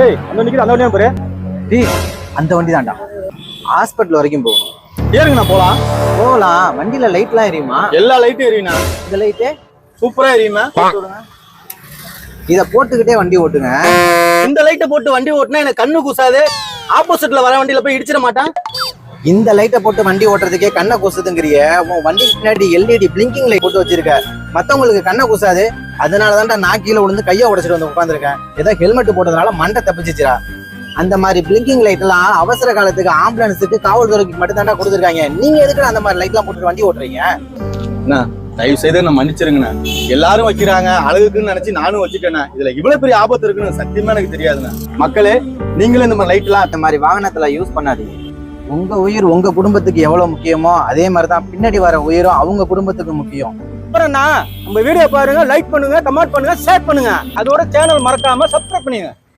ஏய் அந்த நிக்கிற அந்த வண்டியா பாரு டேய் அந்த வண்டி தான்டா ஹாஸ்பிட்டல் வரைக்கும் போகணும். ஏறுங்கண்ணா போலாம். போகலாம் வண்டியில லைட்லாம் எரியுமா? எல்லா லைட்டும் எரியுண்ணா இந்த லைட்டு சூப்பரா எரியுமா இதை போட்டுக்கிட்டே வண்டி ஓட்டுங்க. இந்த லைட்டை போட்டு வண்டி ஓட்டினா எனக்கு கண்ணு கூசாது. ஆப்போசிட்ல வர வண்டியில போய் இடிச்சிட மாட்டான். இந்த லைட்டை போட்டு வண்டி ஓட்டுறதுக்கே கண்ணை கூசுதுங்கிறிய. உன் வண்டிக்கு பின்னாடி எல்இடி பிளிங்கிங் லைட் போட்டு வச்சிருக்க. மத்தவங்களுக்கு கண்ணை கூசாது. அதனால தான்டா நான் கீழே விழுந்து கையை உடைச்சிட்டு வந்து உட்காந்துருக்கேன் ஏதோ ஹெல்மெட் போட்டதுனால மண்டை தப்பிச்சிச்சுடா. அந்த மாதிரி பிளிங்கிங் லைட் எல்லாம் அவசர காலத்துக்கு ஆம்புலன்ஸுக்கு காவல்துறைக்கு மட்டும் தான்டா கொடுத்துருக்காங்க. நீங்க எதுக்கு அந்த மாதிரி லைட்லாம் போட்டு வண்டி ஓட்டுறீங்க? தயவு செய்து நான் மன்னிச்சிருங்கண்ணா. எல்லாரும் வைக்கிறாங்க அழகுக்குன்னு நினைச்சு நானும் வச்சுட்டேண்ணா. இதுல இவ்வளவு பெரிய ஆபத்து இருக்குன்னு சத்தியமா எனக்கு தெரியாதுண்ணா. மக்களே நீங்களும் இந்த மாதிரி லைட்லாம் இந்த மாதிரி வாகனத்துல யூஸ் பண்ணாதீங்க. உங்க உயிர் உங்க குடும்பத்துக்கு எவ்வளவு முக்கியமோ அதே மாதிரி தான் பின்னாடி வர உயிரும் அவங்க குடும்பத்துக்கு முக்கியம். அப்புறம் நம்ம வீடியோ பாருங்க லைக் பண்ணுங்க கமெண்ட் பண்ணுங்க ஷேர் பண்ணுங்க. அதோட சேனல் மறக்காம சப்ஸ்கிரைப் பண்ணுங்க